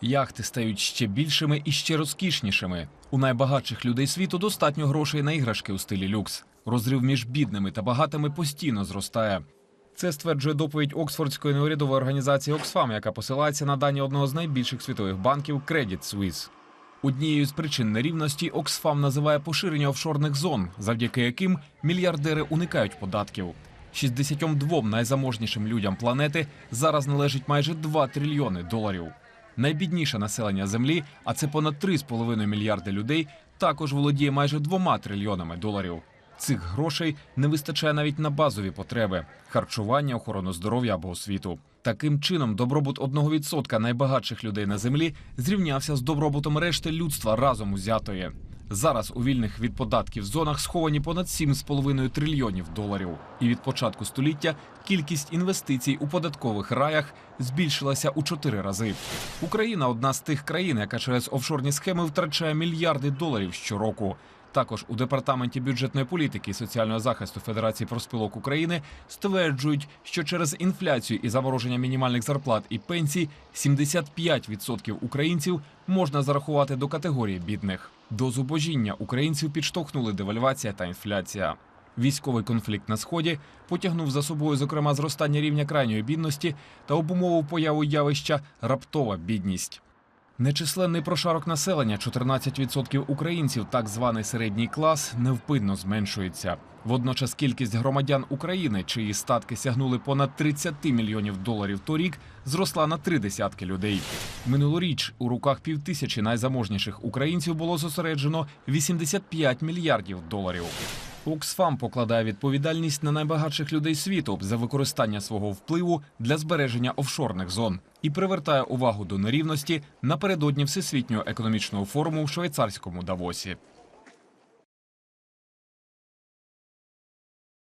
Яхти стають ще більшими і ще розкішнішими. У найбагатших людей світу достатньо грошей на іграшки у стилі люкс. Розрив між бідними та багатими постійно зростає. Це стверджує доповідь Оксфордської неурядової організації Оксфам, яка посилається на дані одного з найбільших світових банків Credit Suisse. Однією з причин нерівності Оксфам називає поширення офшорних зон, завдяки яким мільярдери уникають податків. 62 найзаможнішим людям планети зараз належить майже 2 трильйони доларів. Найбідніше населення землі, а це понад 3,5 мільярди людей, також володіє майже 2 трильйонами доларів. Цих грошей не вистачає навіть на базові потреби харчування, охорону здоров'я або освіту. Таким чином, добробут 1% найбагатших людей на землі зрівнявся з добробутом решти людства разом узятої. Зараз у вільних від податків зонах сховані понад 7,5 трильйонів доларів. І від початку століття кількість інвестицій у податкових раях збільшилася у чотири рази. Україна одна з тих країн, яка через офшорні схеми втрачає мільярди доларів щороку. Також у департаменті бюджетної політики і соціального захисту Федерації профспілок України стверджують, що через інфляцію і замороження мінімальних зарплат і пенсій 75% українців можна зарахувати до категорії бідних. До зубожіння українців підштовхнули девальвація та інфляція. Військовий конфлікт на сході потягнув за собою, зокрема, зростання рівня крайньої бідності та обумовив появу явища раптова бідність. Нечисленний прошарок населення, 14% українців, так званий середній клас, невпинно зменшується. Водночас кількість громадян України, чиї статки сягнули понад 30 мільйонів доларів торік, зросла на три десятки людей. Минулоріч у руках півтисячі найзаможніших українців було зосереджено 85 мільярдів доларів. Оксфам покладає відповідальність на найбагатших людей світу за використання свого впливу для збереження офшорних зон і привертає увагу до нерівності напередодні всесвітнього економічного форуму в швейцарському Давосі.